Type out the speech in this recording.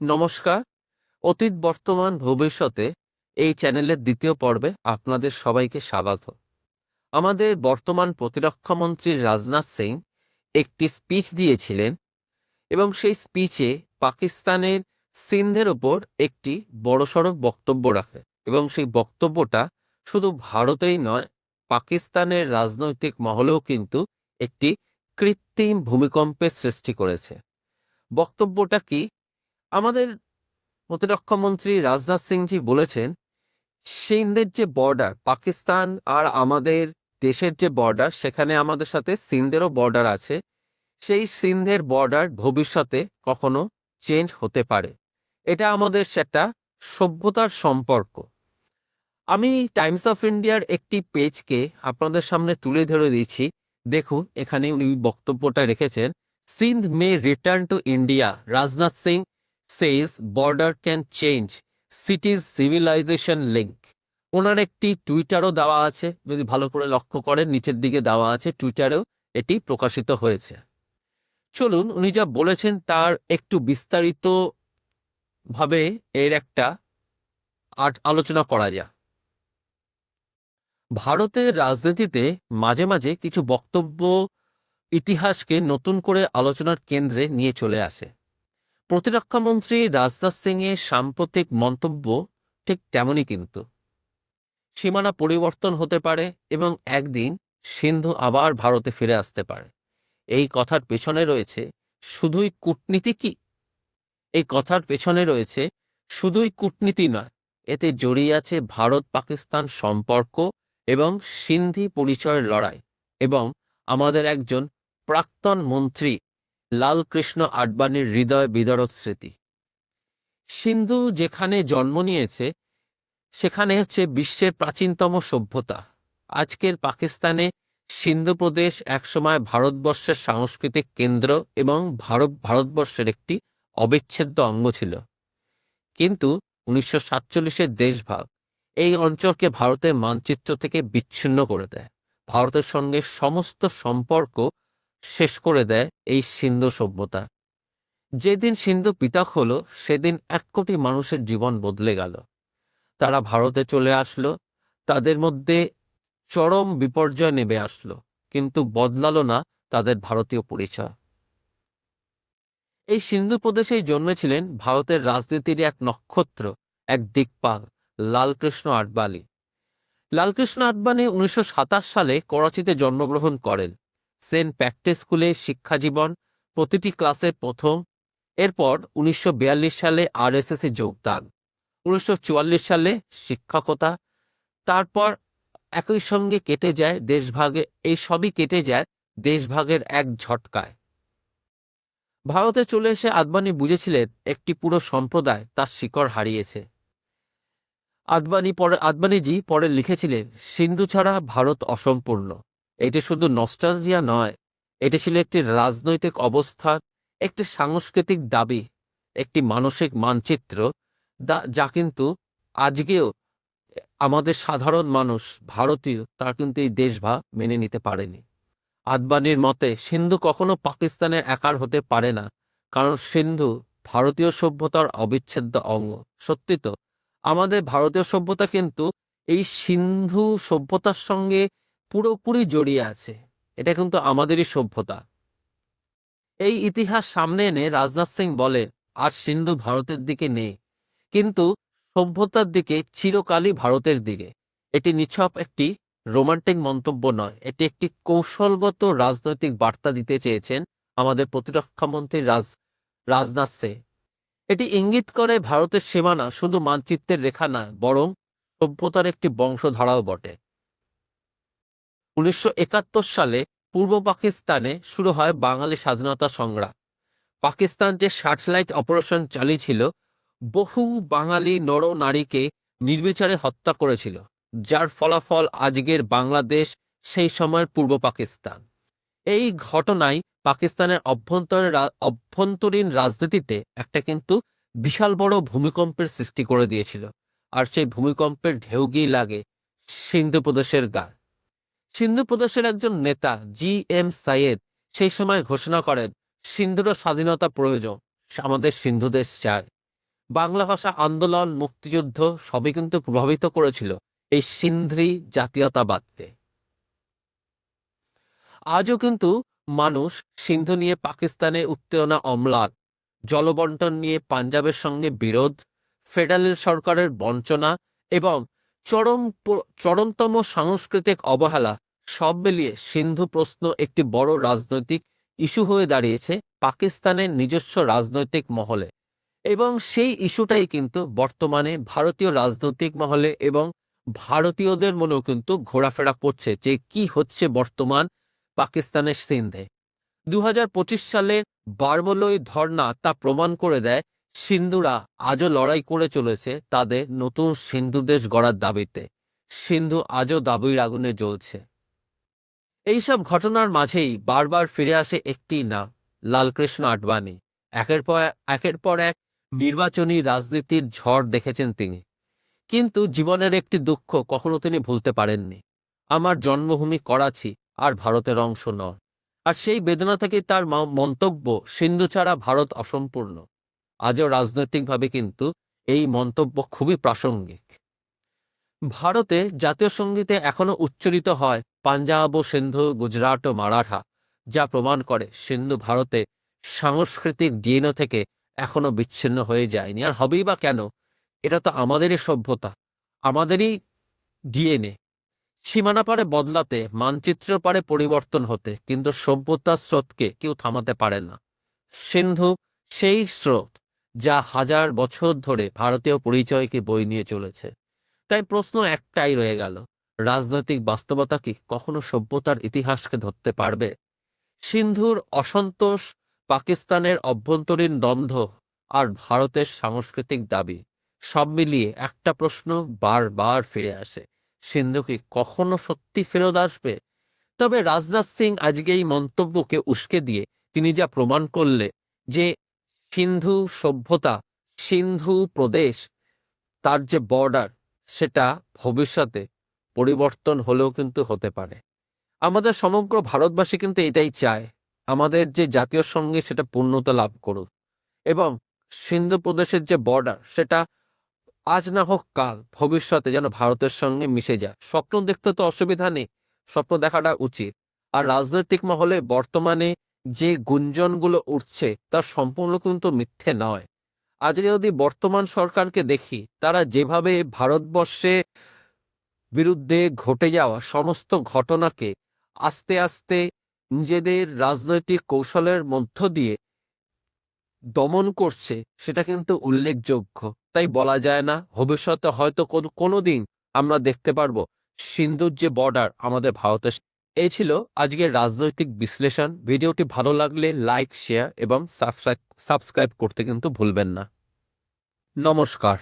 নমস্কার। অতীত বর্তমান ভবিষ্যতে এই চ্যানেলের দ্বিতীয় পর্বে আপনাদের সবাইকে স্বাগত। আমাদের বর্তমান প্রতিরক্ষা মন্ত্রী রাজনাথ সিং একটি স্পিচ দিয়েছিলেন এবং সেই স্পিচে পাকিস্তানের সিন্ধের ওপর একটি বড়সড় বক্তব্য রাখে এবং সেই বক্তব্যটা শুধু ভারতেই নয়, পাকিস্তানের রাজনৈতিক মহলেও কিন্তু একটি কৃত্রিম ভূমিকম্পের সৃষ্টি করেছে। বক্তব্যটা কি? আমাদের প্রতিরক্ষা মন্ত্রী রাজনাথ সিংজি বলেছেন, সিন্ধের যে বর্ডার, পাকিস্তান আর আমাদের দেশের যে বর্ডার, সেখানে আমাদের সাথে সিন্ধেরও বর্ডার আছে। সেই সিন্ধের বর্ডার ভবিষ্যতে কখনো চেঞ্জ হতে পারে। এটা আমাদের সেটা সভ্যতার সম্পর্ক। আমি টাইমস অফ ইন্ডিয়ার একটি পেজকে আপনাদের সামনে তুলে ধরে দিয়েছি দেখুন, এখানে উনি বক্তব্যটা রেখেছেন, Sindh may return to India. Rajnath Singh says border can change সিটিজ civilisation link ওনার একটি টুইটারও দেওয়া আছে, যদি ভালো করে লক্ষ্য করেন, নিচের দিকে দেওয়া আছে টুইটারেও এটি প্রকাশিত হয়েছে। চলুন, উনি যা বলেছেন তার একটু বিস্তারিত ভাবে এর একটা আলোচনা করা যাক। ভারতের রাজনীতিতে মাঝে মাঝে কিছু বক্তব্য ইতিহাসকে নতুন করে আলোচনার কেন্দ্রে নিয়ে চলে আসে। প্রতিরক্ষা মন্ত্রী রাজনাথ সিং এর সাম্প্রতিক মন্তব্য ঠিক তেমনই কিন্তু। সীমানা পরিবর্তন হতে পারে এবং একদিন সিন্ধু আবার ভারতে ফিরে আসতে পারে। এই কথার পেছনে রয়েছে শুধুই কূটনীতি কি? এই কথার পেছনে রয়েছে শুধুই কূটনীতি নয়, এতে জড়িয়ে আছে ভারত পাকিস্তান সম্পর্ক এবং সিন্ধি পরিচয়ের লড়াই এবং আমাদের একজন প্রাক্তন মন্ত্রী লালকৃষ্ণ আডবাণীর হৃদয় বিদরদ স্মৃতি। সিন্ধু যেখানে জন্ম নিয়েছে, সেখানে হচ্ছে বিশ্বের প্রাচীনতম সভ্যতা। আজকের পাকিস্তানে সিন্ধু প্রদেশ একসময় ভারতবর্ষের সাংস্কৃতিক কেন্দ্র এবং ভারত ভারতবর্ষের একটি অবিচ্ছেদ্য অঙ্গ ছিল। কিন্তু উনিশশো সাতচল্লিশের দেশভাগ এই অঞ্চলকে ভারতের মানচিত্র থেকে বিচ্ছিন্ন করে দেয়। ভারতের সঙ্গে সমস্ত সম্পর্ক শেষ করে দেয় এই সিন্ধু সভ্যতা। যেদিন সিন্ধু পৃথক হলো, সেদিন এক কোটি মানুষের জীবন বদলে গেল। তারা ভারতে চলে আসলো, তাদের মধ্যে চরম বিপর্যয় নেমে আসলো, কিন্তু বদলালো না তাদের ভারতীয় পরিচয়। এই সিন্ধু প্রদেশেই জন্মেছিলেন ভারতের রাজনীতির এক নক্ষত্র, এক দিকপাল, লালকৃষ্ণ আডবাণী। লালকৃষ্ণ আডবাণী উনিশশো সাতাশ সালে করাচিতে জন্মগ্রহণ করেন। সেন্ট প্যাক্টে স্কুলে শিক্ষাজীবন প্রতিটি ক্লাসে প্রথম। এরপর উনিশশো বিয়াল্লিশ সালে আরএসএস যোগদান, উনিশশো চুয়াল্লিশ সালে শিক্ষকতা। তারপর একই সঙ্গে কেটে যায় দেশভাগে, এই সবই কেটে যায় দেশভাগের এক ঝটকায়। ভারতে চলে এসে আদবানি বুঝেছিলেন একটি পুরো সম্প্রদায় তার শিকড় হারিয়েছে। আদবানি পরে, আদবানিজি পরে লিখেছিলেন, সিন্ধু ছাড়া ভারত অসম্পূর্ণ। এটি শুধু নস্টালজিয়া নয়, এটি ছিল একটি রাজনৈতিক অবস্থা একটি সাংস্কৃতিক দাবি, একটি মানসিক মানচিত্র যা কিন্তু আজকেও আমাদের সাধারণ মানুষ, ভারতীয়, তারা কিন্তু এই দেশভাগ মেনে নিতে পারেনি। আদবানির মতে, সিন্ধু কখনো পাকিস্তানের একার হতে পারে না, কারণ সিন্ধু ভারতীয় সভ্যতার অবিচ্ছেদ্য অঙ্গ। সত্যি তো, আমাদের ভারতীয় সভ্যতা কিন্তু এই সিন্ধু সভ্যতার সঙ্গে পুরোপুরি জড়িয়ে আছে। এটা কিন্তু আমাদেরই সভ্যতা। এই ইতিহাস সামনে এনে রাজনাথ সিং বলে, আর সিন্ধু ভারতের দিকে নেই। কিন্তু সভ্যতার দিকে চিরকালই ভারতের দিকে। এটি নিছক একটি রোমান্টিক মন্তব্য নয়। এটি একটি কৌশলগত রাজনৈতিক বার্তা দিতে চেয়েছেন আমাদের প্রতিরক্ষামন্ত্রী রাজ, রাজনাথ সিং। এটি ইঙ্গিত করে ভারতের সীমানা শুধু মানচিত্রের রেখা না বরং সভ্যতার একটি বংশধারাও বটে। উনিশশো একাত্তর সালে পূর্ব পাকিস্তানে শুরু হয় বাঙালি স্বাধীনতা সংগ্রাম। পাকিস্তান যে স্যাটেলাইট অপারেশন চালিয়েছিল। বহু বাঙালি নর নারীকে নির্বিচারে হত্যা করেছিল, যার ফলাফল আজকের বাংলাদেশ, সেই সময়ের পূর্ব পাকিস্তান। এই ঘটনায় পাকিস্তানের অভ্যন্তরীণ অভ্যন্তরীণ রাজনীতিতে একটা কিন্তু বিশাল বড় ভূমিকম্পের সৃষ্টি করে দিয়েছিল। আর সেই ভূমিকম্পের ঢেউ গিয়ে লাগে সিন্ধু প্রদেশের গা সিন্ধু প্রদেশের একজন নেতা জি এম সাইয়েদ সেই সময় ঘোষণা করেন সিন্ধুর স্বাধীনতা প্রয়োজন, আমাদের সিন্ধু দেশ চায় বাংলা ভাষা আন্দোলন, মুক্তিযুদ্ধ, সবই কিন্তু প্রভাবিত করেছিল এই সিন্ধ্রি জাতীয়তাবাদকে। আজও কিন্তু মানুষ সিন্ধু নিয়ে পাকিস্তানে উত্তেজনা অম্লান, জলবন্টন নিয়ে পাঞ্জাবের সঙ্গে বিরোধ, ফেডারেল সরকারের বঞ্চনা এবং চরম চরমতম সাংস্কৃতিক অবহেলা সব মিলিয়ে সিন্ধু প্রশ্ন একটি বড় রাজনৈতিক ইস্যু হয়ে দাঁড়িয়েছে পাকিস্তানের নিজস্ব রাজনৈতিক মহলে। এবং সেই ইস্যুটাই কিন্তু বর্তমানে ভারতীয় রাজনৈতিক মহলে এবং ভারতীয়দের মনেও কিন্তু ঘোরাফেরা করছে যে কি হচ্ছে বর্তমান পাকিস্তানের সিন্ধে। দু সালের বারবলই ধর্না তা প্রমাণ করে দেয় সিন্ধুরা আজও লড়াই করে চলেছে তাদের নতুন সিন্ধু দেশ গড়ার দাবিতে। সিন্ধু আজও দাবির আগুনে জ্বলছে। এইসব ঘটনার মাঝেই বারবার ফিরে আসে একটি নাম, লালকৃষ্ণ আডবাণী। একের পর একের পর এক নির্বাচনী রাজনীতির ঝড় দেখেছেন তিনি। কিন্তু জীবনের একটি দুঃখ কখনো তিনি ভুলতে পারেননি। আমার জন্মভূমি করাচি আর ভারতের অংশ নয়। আর সেই বেদনা থেকে তার মন্তব্য, সিন্ধু ছাড়া ভারত অসম্পূর্ণ। আজও রাজনৈতিকভাবে কিন্তু এই মন্তব্য খুবই প্রাসঙ্গিক। ভারতে জাতীয় সঙ্গীতে এখনও উচ্চারিত হয় পাঞ্জাব ও সিন্ধু, গুজরাট ও মারাঠা, যা প্রমাণ করে সিন্ধু ভারতে সাংস্কৃতিক ডিএনএ থেকে এখনও বিচ্ছিন্ন হয়ে যায়নি। আর হবেই বা কেন? এটা তো আমাদেরই সভ্যতা, আমাদেরই ডিএনএ। সীমানা পারে বদলাতে, মানচিত্র পারে পরিবর্তন হতে, কিন্তু সভ্যতার স্রোতকে কেউ থামাতে পারে না। সিন্ধু সেই স্রোত যা হাজার বছর ধরে ভারতীয় পরিচয়কে বই নিয়ে চলেছে। তাই প্রশ্ন একটাই রয়ে গেল, রাজনৈতিক বাস্তবতা কি কখনো সভ্যতার ইতিহাসকে ধরতে পারবে? সিন্ধুর অসন্তোষ, পাকিস্তানের অভ্যন্তরীণ দ্বন্দ্ব আর ভারতের সাংস্কৃতিক দাবি, সব মিলিয়ে একটা প্রশ্ন বারবার ফিরে আসে, সিন্ধু কি কখনো সত্যি ফেরত আসবে? তবে রাজনাথ সিং আজকে এই মন্তব্যকে উস্কে দিয়ে তিনি যা প্রমাণ করলে যে সিন্ধু সভ্যতা, সিন্ধু প্রদেশ, তার যে বর্ডার সেটা ভবিষ্যতে পরিবর্তন হলেও কিন্তু হতে পারে। আমাদের সমগ্র ভারতবাসী কিন্তু এটাই চায়, আমাদের যে জাতীয় সংগীত সেটা পূর্ণতা লাভ করুক। এবং সিন্ধু প্রদেশের যে বর্ডার সেটা আজ না হোক কাল, ভবিষ্যতে যেন ভারতের সঙ্গে মিশে যায়। স্বপ্ন দেখতে তো অসুবিধা নেই, স্বপ্ন দেখাটা উচিত। আর রাজনৈতিক মহলে বর্তমানে যে গুঞ্জনগুলো উঠছে তা সম্পূর্ণ কিন্তু মিথ্যে নয়। আজ যদি বর্তমান সরকারকে দেখি, তারা যেভাবে ভারতবর্ষে বিরুদ্ধে ঘটে যাওয়া সমস্ত ঘটনাকে আস্তে আস্তে নিজেদের রাজনৈতিক কৌশলের মধ্য দিয়ে দমন করছে, সেটা কিন্তু উল্লেখযোগ্য। তাই বলা যায় না, ভবিষ্যতে হয়তো কোনো, কোনোদিন আমরা দেখতে পারব সিন্ধুর যে বর্ডার আমাদের ভারতের এই ছিল আজকের রাজনৈতিক বিশ্লেষণ। ভিডিওটি ভালো লাগলে লাইক শেয়ার এবং সাবস্ক্রাইব সাবস্ক্রাইব করতে কিন্তু ভুলবেন না। নমস্কার।